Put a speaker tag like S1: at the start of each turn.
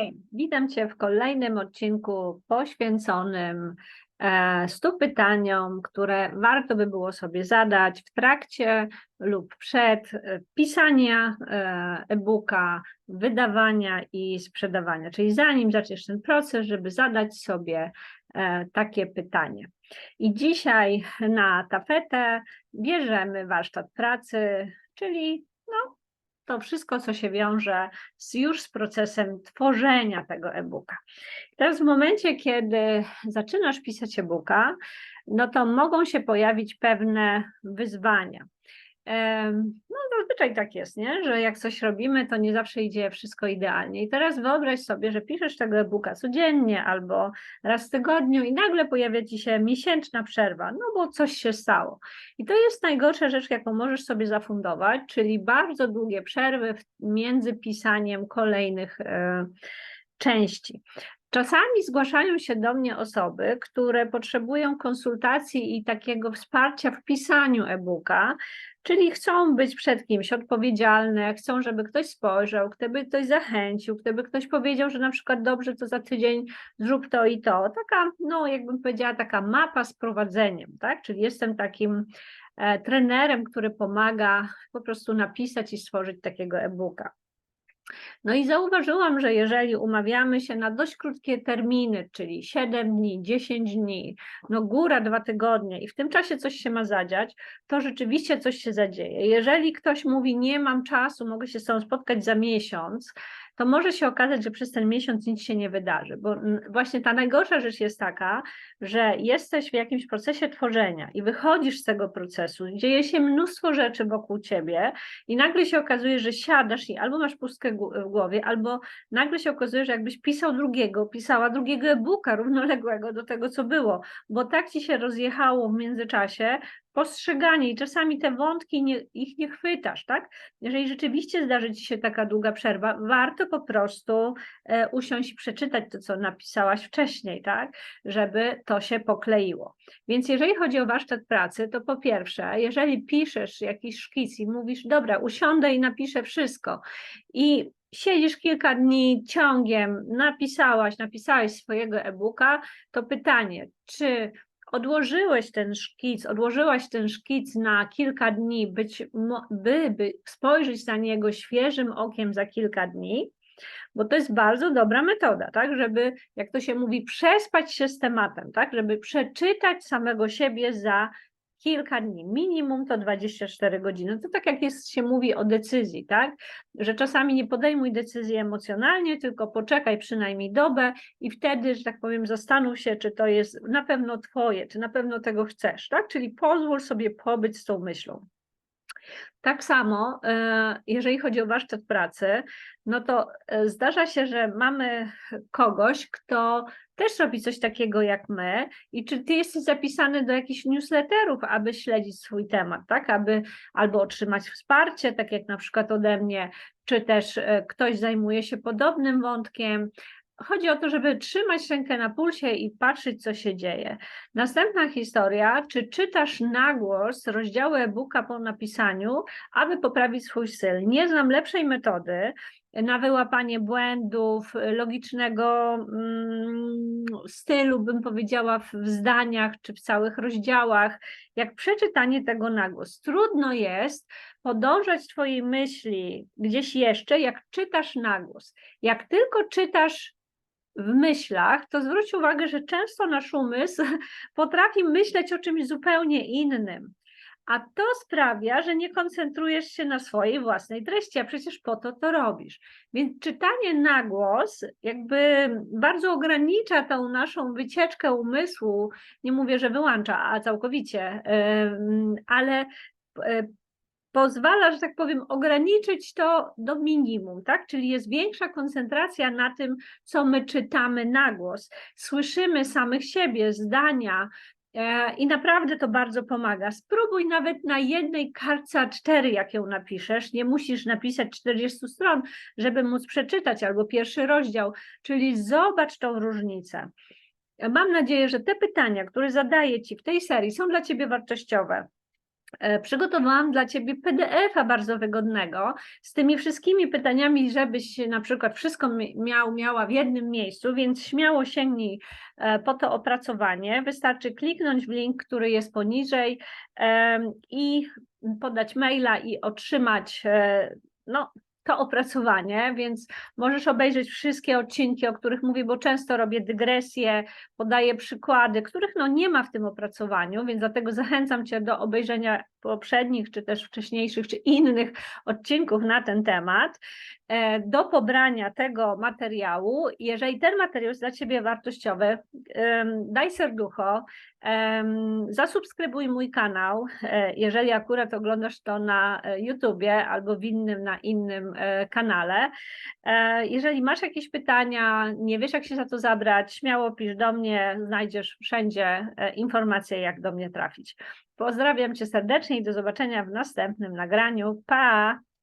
S1: Hej, witam Cię w kolejnym odcinku poświęconym e, 100 pytaniom, które warto by było sobie zadać w trakcie lub przed e, pisania e, e-booka, wydawania i sprzedawania. Czyli zanim zaczniesz ten proces, żeby zadać sobie takie pytanie. I dzisiaj na tapetę bierzemy warsztat pracy, czyli to wszystko, co się wiąże z, już z procesem tworzenia tego e-booka. Teraz w momencie, kiedy zaczynasz pisać e-booka, no to mogą się pojawić pewne wyzwania. No zazwyczaj tak jest, nie? że jak coś robimy, to nie zawsze idzie wszystko idealnie. I teraz wyobraź sobie, że piszesz tego e-booka codziennie albo raz w tygodniu i nagle pojawia ci się miesięczna przerwa, no bo coś się stało. I to jest najgorsza rzecz, jaką możesz sobie zafundować, czyli bardzo długie przerwy między pisaniem kolejnych e, części. Czasami zgłaszają się do mnie osoby, które potrzebują konsultacji i takiego wsparcia w pisaniu e-booka, czyli chcą być przed kimś odpowiedzialne, chcą, żeby ktoś spojrzał, żeby ktoś zachęcił, gdyby ktoś powiedział, że na przykład dobrze, to za tydzień zrób to i to. Taka, no jakbym powiedziała, taka mapa z prowadzeniem, tak? Czyli jestem takim e, trenerem, który pomaga po prostu napisać i stworzyć takiego e-booka. No i zauważyłam, że jeżeli umawiamy się na dość krótkie terminy, czyli 7 dni, 10 dni, no góra dwa tygodnie i w tym czasie coś się ma zadziać, to rzeczywiście coś się zadzieje. Jeżeli ktoś mówi, nie mam czasu, mogę się z tobą spotkać za miesiąc, to może się okazać, że przez ten miesiąc nic się nie wydarzy, bo właśnie ta najgorsza rzecz jest taka, że jesteś w jakimś procesie tworzenia i wychodzisz z tego procesu, dzieje się mnóstwo rzeczy wokół ciebie i nagle się okazuje, że siadasz i albo masz pustkę w głowie, albo nagle się okazuje, że jakbyś pisał drugiego, pisała drugiego e-booka równoległego do tego, co było, bo tak ci się rozjechało w międzyczasie postrzeganie i czasami te wątki nie, ich nie chwytasz, tak? Jeżeli rzeczywiście zdarzy ci się taka długa przerwa, warto po prostu e, usiąść i przeczytać to, co napisałaś wcześniej, tak? Żeby to się pokleiło. Więc jeżeli chodzi o warsztat pracy, to po pierwsze, jeżeli piszesz jakiś szkic i mówisz, dobra, usiądę i napiszę wszystko i siedzisz kilka dni ciągiem, napisałaś, napisałeś swojego e-booka, to pytanie, czy odłożyłeś ten szkic, odłożyłaś ten szkic na kilka dni, być, by, by spojrzeć na niego świeżym okiem za kilka dni, bo to jest bardzo dobra metoda, tak, żeby, jak to się mówi, przespać się z tematem, tak, żeby przeczytać samego siebie za kilka dni, minimum to 24 godziny. To tak jak jest, się mówi o decyzji, tak, że czasami nie podejmuj decyzji emocjonalnie, tylko poczekaj przynajmniej dobę i wtedy, że tak powiem, zastanów się, czy to jest na pewno twoje, czy na pewno tego chcesz, tak, czyli pozwól sobie pobyć z tą myślą. Tak samo, e, jeżeli chodzi o warsztat pracy, no to e, zdarza się, że mamy kogoś, kto też robi coś takiego jak my i czy ty jesteś zapisany do jakichś newsletterów, aby śledzić swój temat, tak, aby albo otrzymać wsparcie, tak jak na przykład ode mnie, czy też e, ktoś zajmuje się podobnym wątkiem. Chodzi o to, żeby trzymać rękę na pulsie i patrzeć, co się dzieje. Następna historia, czy czytasz na głos rozdziały e-booka po napisaniu, aby poprawić swój styl. Nie znam lepszej metody na wyłapanie błędów, logicznego mm, stylu, bym powiedziała, w zdaniach czy w całych rozdziałach, jak przeczytanie tego na głos. Trudno jest podążać Twojej myśli gdzieś jeszcze, jak czytasz na głos. Jak tylko czytasz w myślach, to zwróć uwagę, że często nasz umysł potrafi myśleć o czymś zupełnie innym. A to sprawia, że nie koncentrujesz się na swojej własnej treści, a przecież po to to robisz. Więc czytanie na głos jakby bardzo ogranicza tą naszą wycieczkę umysłu, nie mówię, że wyłącza, a całkowicie, ale e, pozwala, że tak powiem, ograniczyć to do minimum, tak? Czyli jest większa koncentracja na tym, co my czytamy na głos. Słyszymy samych siebie, zdania, E, I naprawdę to bardzo pomaga. Spróbuj nawet na jednej kartce A4, jak ją napiszesz. Nie musisz napisać 40 stron, żeby móc przeczytać, albo pierwszy rozdział, czyli zobacz tą różnicę. Mam nadzieję, że te pytania, które zadaję Ci w tej serii, są dla Ciebie wartościowe. E, Przygotowałam dla Ciebie PDF-a bardzo wygodnego z tymi wszystkimi pytaniami, żebyś na przykład wszystko mi- miał, miała w jednym miejscu, więc śmiało sięgnij e, po to opracowanie. Wystarczy kliknąć w link, który jest poniżej i podać maila i otrzymać e, no, to opracowanie, więc możesz obejrzeć wszystkie odcinki, o których mówię, bo często robię dygresje, podaję przykłady, których no nie ma w tym opracowaniu, więc dlatego zachęcam Cię do obejrzenia poprzednich, czy też wcześniejszych, czy innych odcinków na ten temat, e, do pobrania tego materiału. Jeżeli ten materiał jest dla Ciebie wartościowy, daj serducho, zasubskrybuj mój kanał, e, jeżeli akurat oglądasz to na e, YouTubie albo w innym, na innym kanale. Jeżeli masz jakieś pytania, nie wiesz jak się za to zabrać, śmiało pisz do mnie, znajdziesz wszędzie informacje jak do mnie trafić. Pozdrawiam Cię serdecznie i do zobaczenia w następnym nagraniu. Pa!